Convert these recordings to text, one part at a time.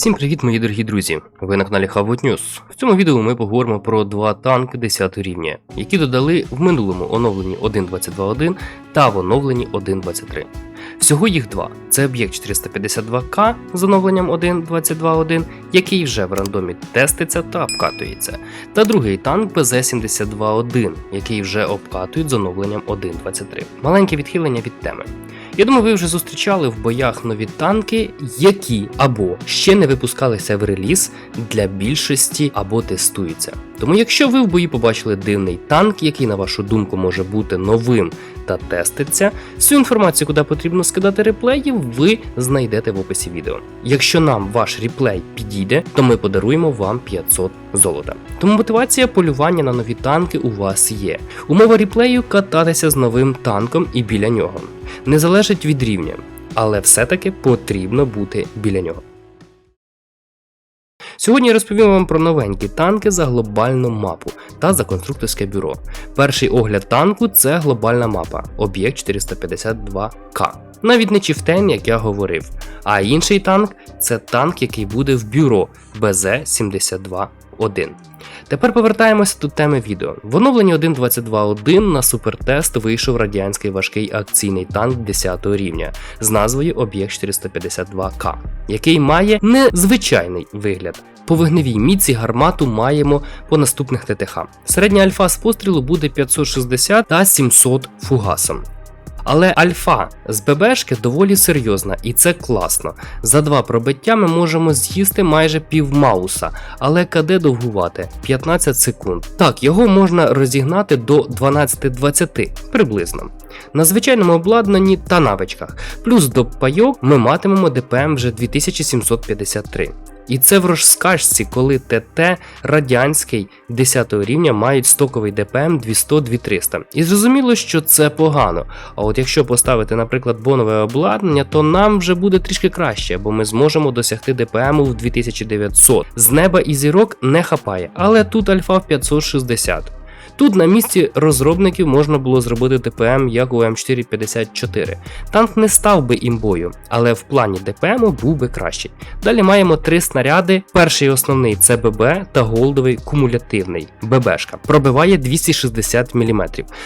Всім привіт, мої дорогі друзі! Ви на каналі Хавот News. В цьому відео ми поговоримо про два танки 10 рівня, які додали в минулому оновленні 1.22.1 та в оновленні 1.23. Всього їх два: це об'єкт 452К з оновленням 1.22.1, який вже в рандомі теститься та обкатується, та другий танк ПЗ-72-1, який вже обкатують з оновленням 1.23. Маленьке відхилення від теми. Я думаю, ви вже зустрічали в боях нові танки, які або ще не випускалися в реліз для більшості або тестуються. Тому, якщо ви в бої побачили дивний танк, який, на вашу думку, може бути новим та теститься, всю інформацію, куди потрібно скидати реплеї, ви знайдете в описі відео. Якщо нам ваш реплей підійде, то ми подаруємо вам 500 золота. Тому мотивація полювання на нові танки у вас є. Умова реплею кататися з новим танком і біля нього. Не залежить від рівня, але все-таки потрібно бути біля нього. Сьогодні розповім вам про новенькі танки за глобальну мапу та за конструкторське бюро. Перший огляд танку це глобальна мапа, об'єкт 452К. Навіть не чифтейн, як я говорив. А інший танк це танк, який буде в бюро БЗ-72-1. Тепер повертаємося до теми відео. В оновленні 1.22.1 на супертест вийшов радянський важкий акційний танк 10 рівня з назвою Об'єкт 452К, який має незвичайний вигляд. По вогневій міці гармату маємо по наступних ТТХ. Середня альфа з пострілу буде 560 та 700 фугасом. Але альфа з ББшки доволі серйозна, і це класно. За два пробиття ми можемо з'їсти майже пів мауса, але КД довгувати 15 секунд. Так, його можна розігнати до 12-20 приблизно. На звичайному обладнанні та навичках. Плюс до пайок ми матимемо ДПМ вже 2753. І це в розкажці, коли ТТ радянський 10 рівня мають стоковий ДПМ 200-2300. І зрозуміло, що це погано. А от якщо поставити, наприклад, бонове обладнання, то нам вже буде трішки краще, бо ми зможемо досягти ДПМу в 2900. З неба і зірок не хапає, але тут альфа в 560. Тут на місці розробників можна було зробити ДПМ як у М454. Танк не став би імбою, але в плані ДПМу був би кращий. Далі маємо три снаряди. Перший основний це ББ та голдовий кумулятивний ББшка. Пробиває 260 мм,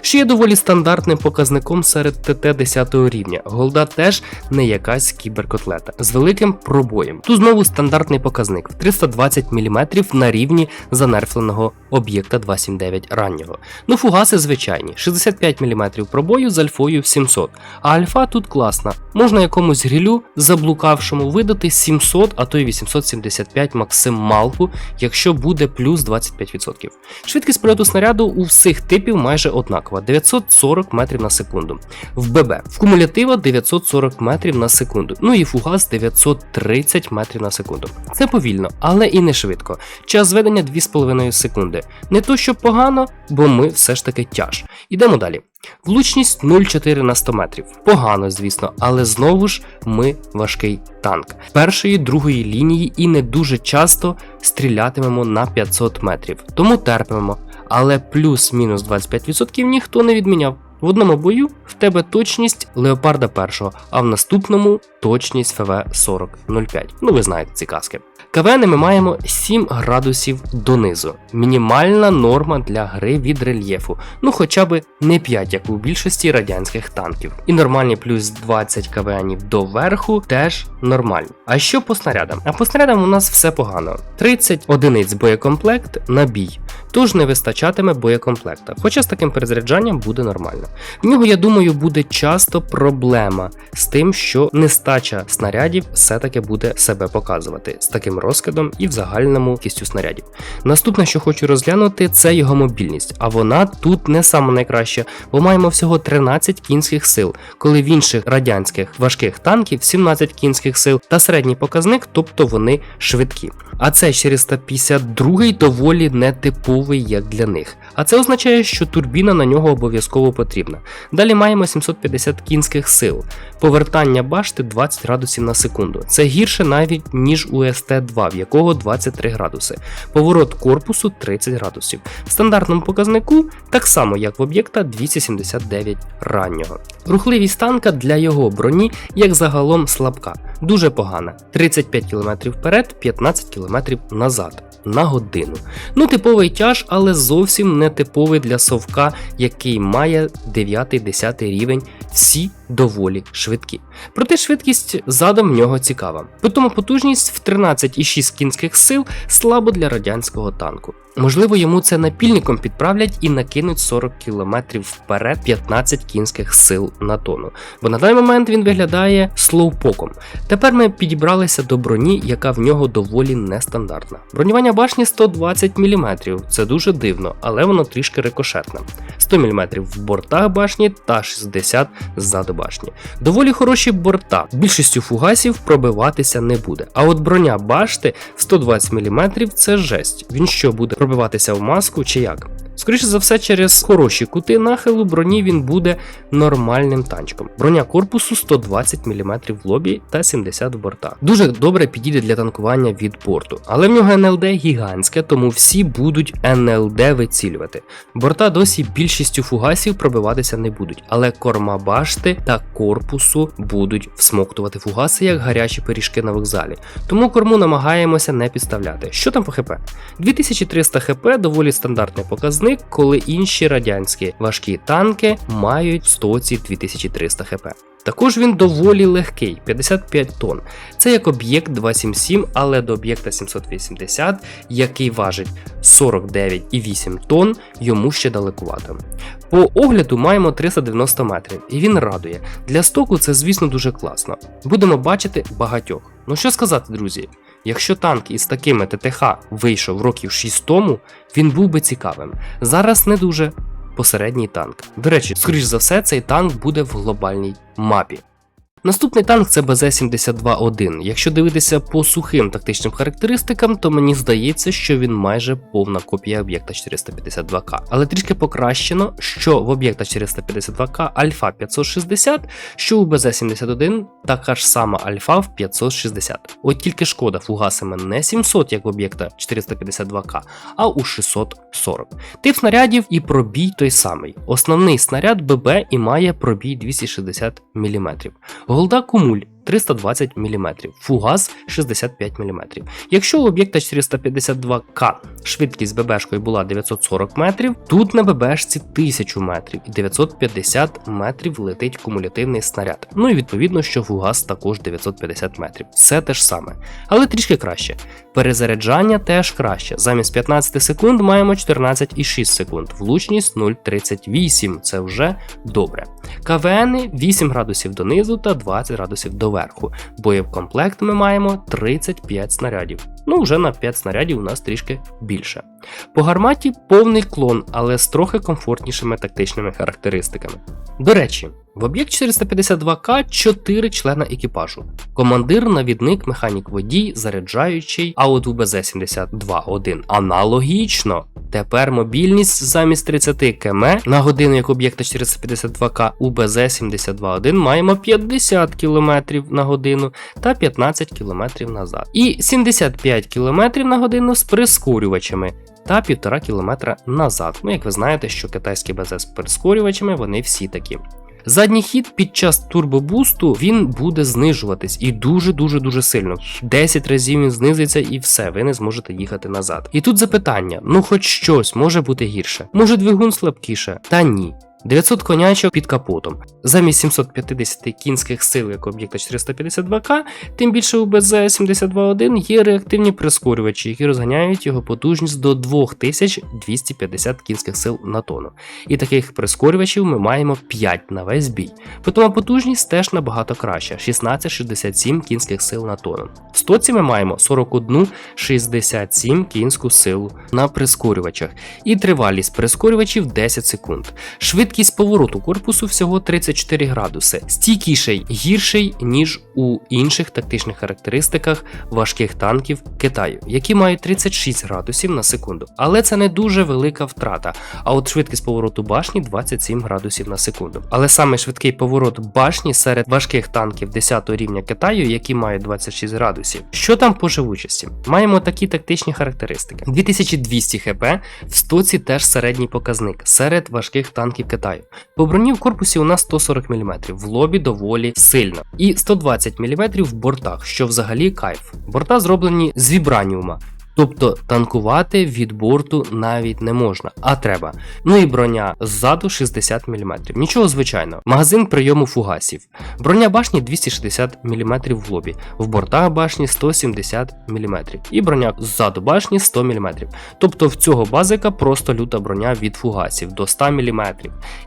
що є доволі стандартним показником серед ТТ 10 рівня. Голда теж не якась кіберкотлета з великим пробоєм. Тут знову стандартний показник в 320 мм на рівні занерфленого об'єкта 279 раннього. Ну, фугаси звичайні, 65 мм пробою з альфою в 700. А альфа тут класна. Можна якомусь грілю заблукавшому видати 700, а то й 875 максималку, якщо буде плюс 25%. Швидкість польоту снаряду у всіх типів майже однакова 940 метрів на секунду. В ББ в кумулятива 940 метрів на секунду. Ну і фугас 930 метрів на секунду. Це повільно, але і не швидко. Час зведення 2,5 секунди. Не то, що погано, бо ми все ж таки тяж. Ідемо далі. Влучність 0,4 на 100 метрів. Погано, звісно, але знову ж ми важкий танк. Першої, другої лінії і не дуже часто стрілятимемо на 500 метрів. Тому терпимо. Але плюс-мінус 25% ніхто не відміняв. В одному бою в тебе точність леопарда першого, а в наступному точність ФВ 4005. Ну ви знаєте ці каски. КВН ми маємо 7 градусів донизу. Мінімальна норма для гри від рельєфу, ну хоча б не 5, як у більшості радянських танків. І нормальні плюс 20 КВН до верху теж нормально. А що по снарядам? А по снарядам у нас все погано. 30 одиниць боєкомплект на бій, тож не вистачатиме боєкомплекта. Хоча з таким перезаряджанням буде нормально. В нього, я думаю, буде часто проблема з тим, що нестача снарядів все-таки буде себе показувати з таким розкидом і в загальному кістю снарядів. Наступне, що хочу розглянути, це його мобільність, а вона тут не саме найкраща, бо маємо всього 13 кінських сил, коли в інших радянських важких танків 17 кінських сил та середній показник, тобто вони швидкі. А це 452 доволі нетиповий однаковий, як для них. А це означає, що турбіна на нього обов'язково потрібна. Далі маємо 750 кінських сил, повертання башти 20 градусів на секунду. Це гірше навіть ніж у СТ2, в якого 23 градуси. Поворот корпусу 30 градусів. В стандартному показнику, так само як в об'єкта 279 раннього. Рухливість танка для його броні, як загалом, слабка, дуже погана. 35 км вперед, 15 км назад. На годину. Ну, типовий тяж, але зовсім не типовий для совка, який має 9-10 рівень, всі доволі швидкі. Проте швидкість задом нього цікава. Тому потужність в 13,6 кінських сил слабо для радянського танку. Можливо, йому це напільником підправлять і накинуть 40 км вперед 15 кінських сил на тону. Бо на даний момент він виглядає слоупоком. Тепер ми підібралися до броні, яка в нього доволі нестандартна. Бронювання башні 120 мм, це дуже дивно, але воно трішки рикошетне. 100 мм в бортах башні та 60 ззаду башні. Доволі хороші борта, більшістю фугасів пробиватися не буде. А от броня башти в 120 мм це жесть. Він що буде пробиватися в маску чи як? Скоріше за все, через хороші кути нахилу броні він буде нормальним танчиком. Броня корпусу 120 мм в лобі та 70 в бортах. Дуже добре підійде для танкування від борту, але в нього НЛД гігантське, тому всі будуть НЛД вицілювати. Борта досі більшістю фугасів пробиватися не будуть, але корма башти та корпусу будуть всмоктувати фугаси як гарячі пиріжки на вокзалі. Тому корму намагаємося не підставляти. Що там по ХП? 2300 ХП доволі стандартний показник, коли інші радянські важкі танки мають в стоці 2300 ХП. Також він доволі легкий 55 тонн. Це як об'єкт 277, але до об'єкта 780, який важить 49,8 тонн, йому ще далекувато. По огляду маємо 390 метрів, і він радує. Для стоку це, звісно, дуже класно. Будемо бачити багатьох. Ну що сказати, друзі? Якщо танк із такими ТТХ вийшов років 6 тому, він був би цікавим. Зараз не дуже посередній танк. До речі, скоріш за все, цей танк буде в глобальній мапі. Наступний танк це БЗ-72-1. Якщо дивитися по сухим тактичним характеристикам, то мені здається, що він майже повна копія об'єкта 452К. Але трішки покращено, що в об'єкта 452К Альфа 560, що у БЗ-71 така ж сама Альфа в 560. От тільки шкода фугасами не 700, як в об'єкта 452К, а у 640. Тип снарядів і пробій той самий. Основний снаряд ББ і має пробій 260 мм. Голда кумуль 320 мм, фугас 65 мм. Якщо у об'єкта 452К швидкість ББшкою була 940 метрів, тут на ББшці 1000 метрів і 950 метрів летить кумулятивний снаряд. Ну і відповідно, що фугас також 950 метрів. Все те ж саме, але трішки краще. Перезаряджання теж краще. Замість 15 секунд маємо 14,6 секунд, влучність 0,38, це вже добре. КВН 8 градусів донизу та 20 градусів доверху. Боєвкомплект ми маємо 35 снарядів. Ну, вже на 5 снарядів у нас трішки більше. По гарматі повний клон, але з трохи комфортнішими тактичними характеристиками. До речі, в об'єкт 452К 4 члена екіпажу: командир, навідник, механік водій, заряджаючий, а от у БЗ-72-1 аналогічно. Тепер мобільність замість 30 км на годину як об'єкта 452К у БЗ-72-1 маємо 50 км на годину та 15 км назад. І 75 км на годину з прискорювачами. Та 1,5 км назад. Ну, як ви знаєте, що китайські БЗ з прискорювачами вони всі такі. Задній хід під час турбобусту він буде знижуватись і дуже-дуже дуже сильно. 10 разів він знизиться і все, ви не зможете їхати назад. І тут запитання: ну хоч щось може бути гірше. Може двигун слабкіше? Та ні. 900 конячок під капотом. Замість 750 кінських сил як об'єкта 452К, тим більше у БЗ-72-1 є реактивні прискорювачі, які розганяють його потужність до 2250 кінських сил на тонну. І таких прискорювачів ми маємо 5 на весь бій. Тому потужність теж набагато краща 1667 кінських сил на тонну. В стоці ми маємо 4167 кінську силу на прискорювачах, і тривалість прискорювачів 10 секунд. Швидкість Швидкість повороту корпусу всього 34 градуси, стійкіший гірший, ніж у інших тактичних характеристиках важких танків Китаю, які мають 36 градусів на секунду. Але це не дуже велика втрата. А от швидкість повороту башні 27 градусів на секунду. Але саме швидкий поворот башні серед важких танків 10 рівня Китаю, які мають 26 градусів. Що там по живучості? Маємо такі тактичні характеристики: 2200 хп, в стоці теж середній показник серед важких танків Китаю. По броні в корпусі у нас 140 мм, в лобі доволі сильно, і 120 мм в бортах, що взагалі кайф. Борта зроблені з вібраніума. Тобто танкувати від борту навіть не можна, а треба. Ну і броня ззаду 60 мм. Нічого звичайного. Магазин прийому фугасів. Броня башні 260 мм в лобі, в бортах башні 170 мм. І броня ззаду башні 100 мм. Тобто в цього базика просто люта броня від фугасів до 100 мм.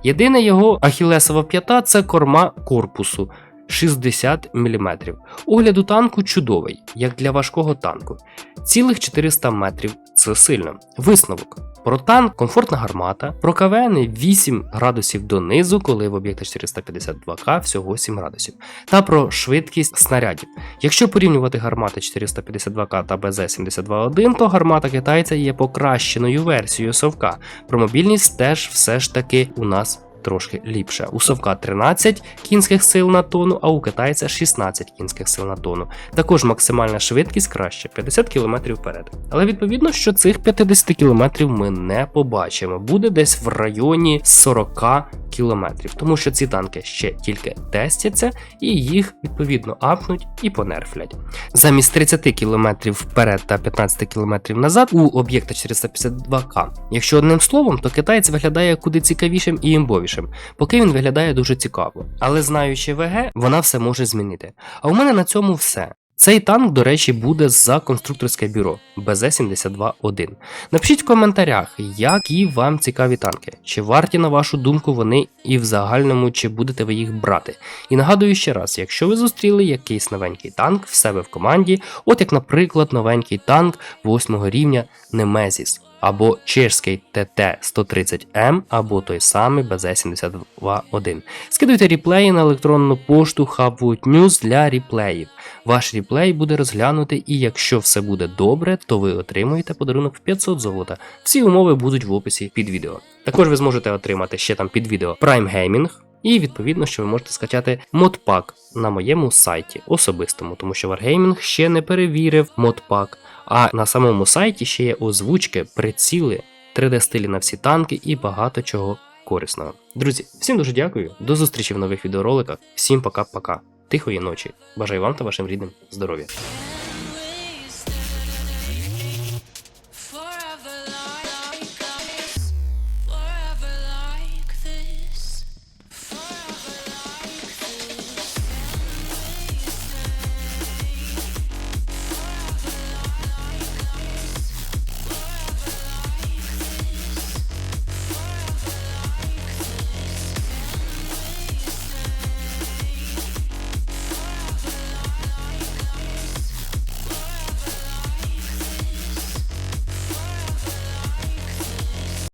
Єдине його ахілесова п'ята це корма корпусу. 60 мм. Огляд у танку чудовий, як для важкого танку. Цілих 400 метрів це сильно. Висновок. Про танк комфортна гармата, про КВН 8 градусів донизу, коли в об'єкта 452К всього 7 градусів, та про швидкість снарядів. Якщо порівнювати гармати 452К та БЗ-72-1, то гармата китайця є покращеною версією совка. Про мобільність теж все ж таки у нас трошки ліпше. У совка 13 кінських сил на тонну, а у китайця 16 кінських сил на тонну. Також максимальна швидкість краще 50 км вперед. Але відповідно, що цих 50 км ми не побачимо. Буде десь в районі 40 км, тому що ці танки ще тільки тестяться і їх відповідно апнуть і понерфлять. Замість 30 км вперед та 15 км назад у об'єкта 452К. Якщо одним словом, то китаєць виглядає куди цікавішим і імбовішим, поки він виглядає дуже цікаво. Але знаючи ВГ, вона все може змінити. А у мене на цьому все. Цей танк, до речі, буде за конструкторське бюро БЗ-72-1. Напишіть в коментарях, які вам цікаві танки, чи варті, на вашу думку, вони і в загальному, чи будете ви їх брати. І нагадую ще раз, якщо ви зустріли якийсь новенький танк в себе в команді, от як, наприклад, новенький танк 8 рівня Немезіс. Або чешський ТТ-130М, або той самий БЗ-72-1. Скидуйте реплеї на електронну пошту Hubwood News для реплеїв. Ваш реплей буде розглянутий, і якщо все буде добре, то ви отримуєте подарунок в 500 золота. Всі умови будуть в описі під відео. Також ви зможете отримати ще там під відео Prime Gaming, і відповідно, що ви можете скачати модпак на моєму сайті особистому, тому що Wargaming ще не перевірив модпак. А на самому сайті ще є озвучки, приціли, 3D-стилі на всі танки і багато чого корисного. Друзі, всім дуже дякую, до зустрічі в нових відеороликах. Всім пока-пока. Тихої ночі. Бажаю вам та вашим рідним здоров'я.